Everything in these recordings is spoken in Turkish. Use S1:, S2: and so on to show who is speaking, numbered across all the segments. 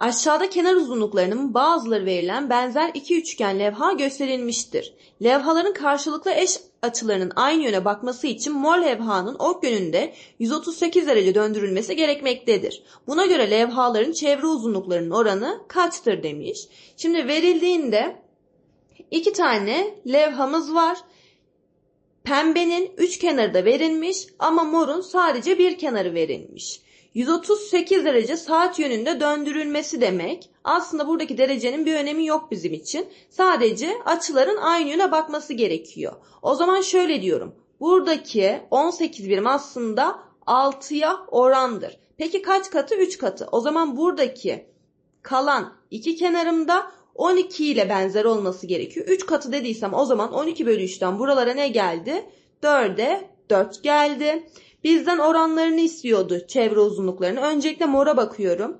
S1: Aşağıda kenar uzunluklarının bazıları verilen benzer iki üçgen levha gösterilmiştir. Levhaların karşılıklı eş açılarının aynı yöne bakması için mor levhanın ok yönünde 138 derece döndürülmesi gerekmektedir. Buna göre levhaların çevre uzunluklarının oranı kaçtır demiş. Şimdi verildiğinde iki tane levhamız var. Pembenin üç kenarı da verilmiş ama morun sadece bir kenarı verilmiş. 138 derece saat yönünde döndürülmesi demek. Aslında buradaki derecenin bir önemi yok bizim için. Sadece açıların aynı yöne bakması gerekiyor. O zaman şöyle diyorum. Buradaki 18 birim aslında 6'ya orandır. Peki kaç katı? 3 katı. O zaman buradaki kalan iki kenarımda 12 ile benzer olması gerekiyor. 3 katı dediysem o zaman 12 bölü 3'ten buralara ne geldi? 4'e 4 geldi. Bizden oranlarını istiyordu çevre uzunluklarını. Öncelikle mora bakıyorum.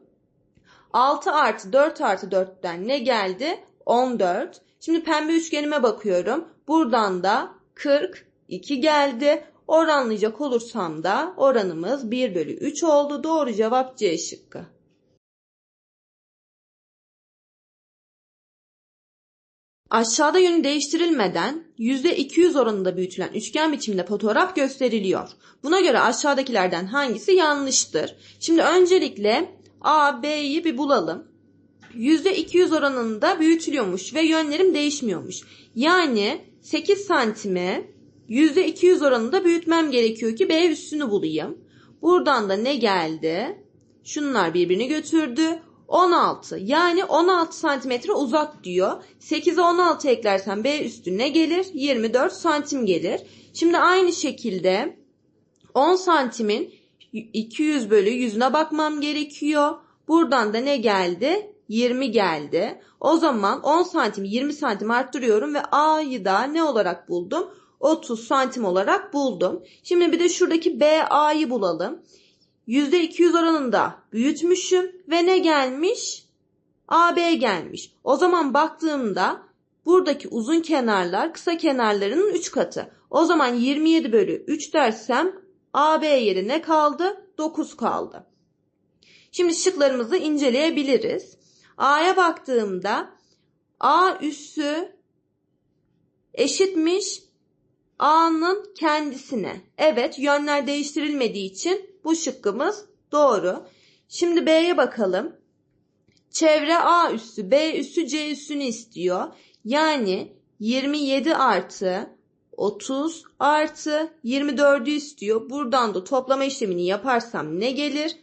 S1: 6 artı 4 artı 4'ten ne geldi? 14. Şimdi pembe üçgenime bakıyorum. Buradan da 42 geldi. Oranlayacak olursam da oranımız 1 bölü 3 oldu. Doğru cevap C şıkkı. Aşağıda yönü değiştirilmeden %200 oranında büyütülen üçgen biçiminde fotoğraf gösteriliyor. Buna göre aşağıdakilerden hangisi yanlıştır? Şimdi öncelikle A, B'yi bir bulalım. %200 oranında büyütülüyormuş ve yönlerim değişmiyormuş. Yani 8 santime %200 oranında büyütmem gerekiyor ki B üstünü bulayım. Buradan da ne geldi? Şunlar birbirini götürdü. 16 yani 16 santimetre uzak diyor. 8'e 16 eklersen B üstüne gelir 24 santim gelir. Şimdi aynı şekilde 10 santimin 200 bölü yüzüne bakmam gerekiyor. Buradan da ne geldi? 20 geldi. O zaman 10 santim 20 santim arttırıyorum ve A'yı da ne olarak buldum? 30 santim olarak buldum. Şimdi bir de şuradaki BA'yı bulalım. %200 oranında büyütmüşüm ve ne gelmiş? AB gelmiş. O zaman baktığımda buradaki uzun kenarlar kısa kenarlarının 3 katı. O zaman 27 bölü 3 dersem AB yeri ne kaldı? 9 kaldı. Şimdi şıklarımızı inceleyebiliriz. A'ya baktığımda A üssü eşitmiş A'nın kendisine. Evet yönler değiştirilmediği için bu şıkkımız doğru. Şimdi B'ye bakalım. Çevre A üssü B üssü C üssünü istiyor. Yani 27 artı 30 artı 24'ü istiyor. Buradan da toplama işlemini yaparsam ne gelir?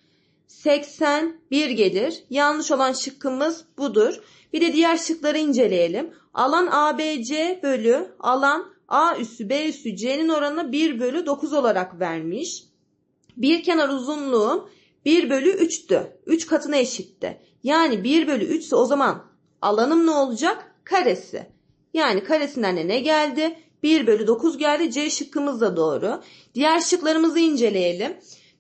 S1: 81 gelir. Yanlış olan şıkkımız budur. Bir de diğer şıkları inceleyelim. Alan ABC bölü alan A üssü B üssü C'nin oranı 1 bölü 9 olarak vermiş. Bir kenar uzunluğu 1 bölü 3'tü. 3 katına eşitti. Yani 1 bölü 3 ise o zaman alanım ne olacak? Karesi. Yani karesinden de ne geldi? 1 bölü 9 geldi. C şıkkımız da doğru. Diğer şıklarımızı inceleyelim.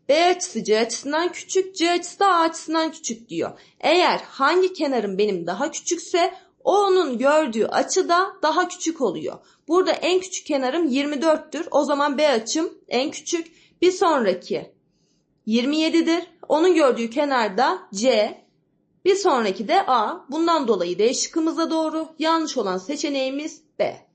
S1: B açısı C açısından küçük, C açısı da A açısından küçük diyor. Eğer hangi kenarım benim daha küçükse onun gördüğü açı da daha küçük oluyor. Burada en küçük kenarım 24'tür. O zaman B açım en küçük. Bir sonraki 27'dir. Onun gördüğü kenarda C. Bir sonraki de A. Bundan dolayı D şıkkımız da doğru. Yanlış olan seçeneğimiz B.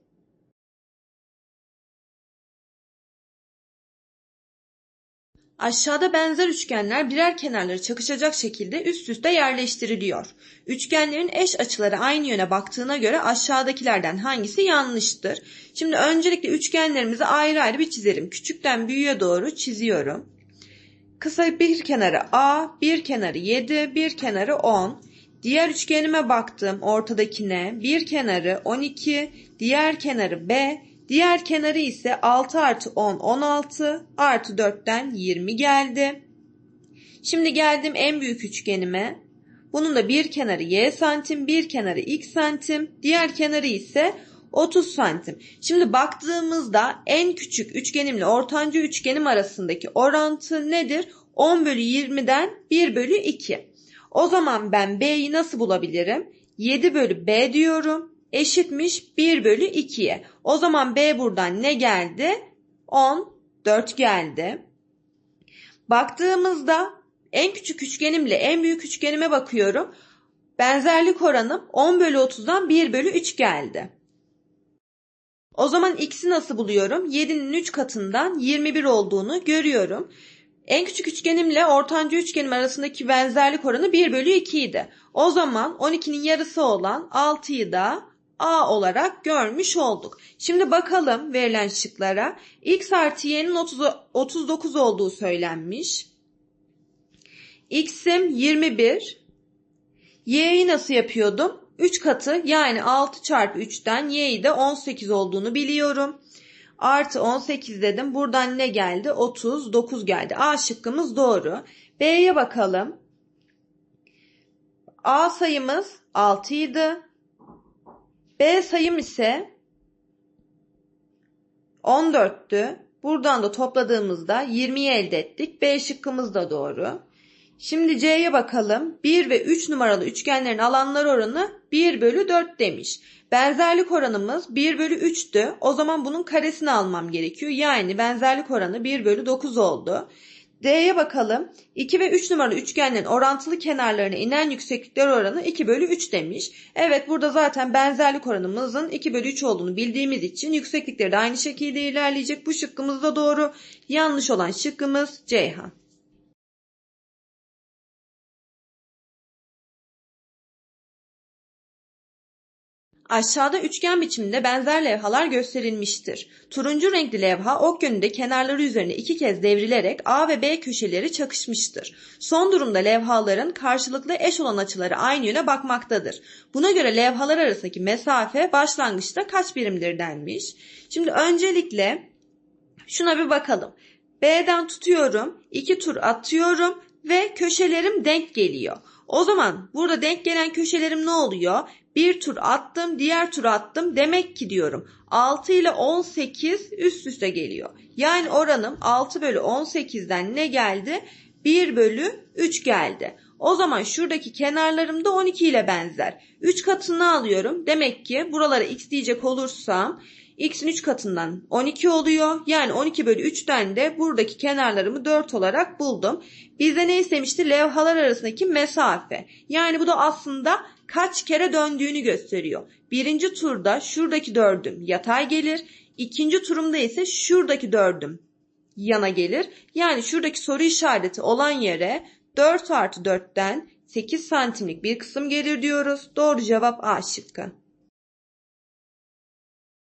S1: Aşağıda benzer üçgenler birer kenarları çakışacak şekilde üst üste yerleştiriliyor. Üçgenlerin eş açıları aynı yöne baktığına göre aşağıdakilerden hangisi yanlıştır? Şimdi öncelikle üçgenlerimizi ayrı ayrı bir çizelim. Küçükten büyüğe doğru çiziyorum. Kısa bir kenarı A, bir kenarı 7, bir kenarı 10. Diğer üçgenime baktım ortadakine. Bir kenarı 12, diğer kenarı B, Diğer kenarı ise 6 artı 10 16 artı 4'ten 20 geldi. Şimdi geldim en büyük üçgenime. Bunun da bir kenarı y santim, bir kenarı x santim, diğer kenarı ise 30 santim. Şimdi baktığımızda en küçük üçgenimle ortanca üçgenim arasındaki orantı nedir? 10 bölü 20'den 1 bölü 2. O zaman ben B'yi nasıl bulabilirim? 7 bölü B diyorum eşitmiş 1 bölü 2'ye. O zaman B buradan ne geldi? 10, 4 geldi. Baktığımızda en küçük üçgenimle en büyük üçgenime bakıyorum. benzerlik oranım 10 bölü 30'dan 1 bölü 3 geldi. O zaman x'i nasıl buluyorum? 7'nin 3 katından 21 olduğunu görüyorum. En küçük üçgenimle ortanca üçgenim arasındaki benzerlik oranı 1 bölü 2 idi. O zaman 12'nin yarısı olan 6'yı da A olarak görmüş olduk. Şimdi bakalım verilen şıklara. X artı y'nin 30, 39 olduğu söylenmiş. X'im 21. Y'yi nasıl yapıyordum? 3 katı yani 6 çarpı 3'ten y'yi de 18 olduğunu biliyorum. Artı 18 dedim. Buradan ne geldi? 39 geldi. A şıkkımız doğru. B'ye bakalım. A sayımız 6 idi. B sayım ise 14'tü. Buradan da topladığımızda 20'yi elde ettik. B şıkkımız da doğru. Şimdi C'ye bakalım. 1 ve 3 numaralı üçgenlerin alanlar oranı 1 bölü 4 demiş. Benzerlik oranımız 1 bölü 3'tü. O zaman bunun karesini almam gerekiyor. Yani benzerlik oranı 1 bölü 9 oldu. D'ye bakalım. 2 ve 3 numaralı üçgenlerin orantılı kenarlarına inen yükseklikler oranı 2 bölü 3 demiş. Evet burada zaten benzerlik oranımızın 2 bölü 3 olduğunu bildiğimiz için yükseklikleri de aynı şekilde ilerleyecek. Bu şıkkımız da doğru. Yanlış olan şıkkımız Ceyhan. Aşağıda üçgen biçiminde benzer levhalar gösterilmiştir. Turuncu renkli levha ok yönünde kenarları üzerine iki kez devrilerek A ve B köşeleri çakışmıştır. Son durumda levhaların karşılıklı eş olan açıları aynı yöne bakmaktadır. Buna göre levhalar arasındaki mesafe başlangıçta kaç birimdir denmiş. Şimdi öncelikle şuna bir bakalım. B'den tutuyorum, iki tur atıyorum ve köşelerim denk geliyor. O zaman burada denk gelen köşelerim ne oluyor? Bir tur attım, diğer tur attım. Demek ki diyorum 6 ile 18 üst üste geliyor. Yani oranım 6 bölü 18'den ne geldi? 1 bölü 3 geldi. O zaman şuradaki kenarlarım da 12 ile benzer. 3 katını alıyorum. Demek ki buralara x diyecek olursam x'in 3 katından 12 oluyor. Yani 12 bölü 3'ten de buradaki kenarlarımı 4 olarak buldum. Bizde ne istemişti? Levhalar arasındaki mesafe. Yani bu da aslında kaç kere döndüğünü gösteriyor. Birinci turda şuradaki dördüm yatay gelir. İkinci turumda ise şuradaki dördüm yana gelir. Yani şuradaki soru işareti olan yere 4 artı 4'ten 8 santimlik bir kısım gelir diyoruz. Doğru cevap A şıkkı.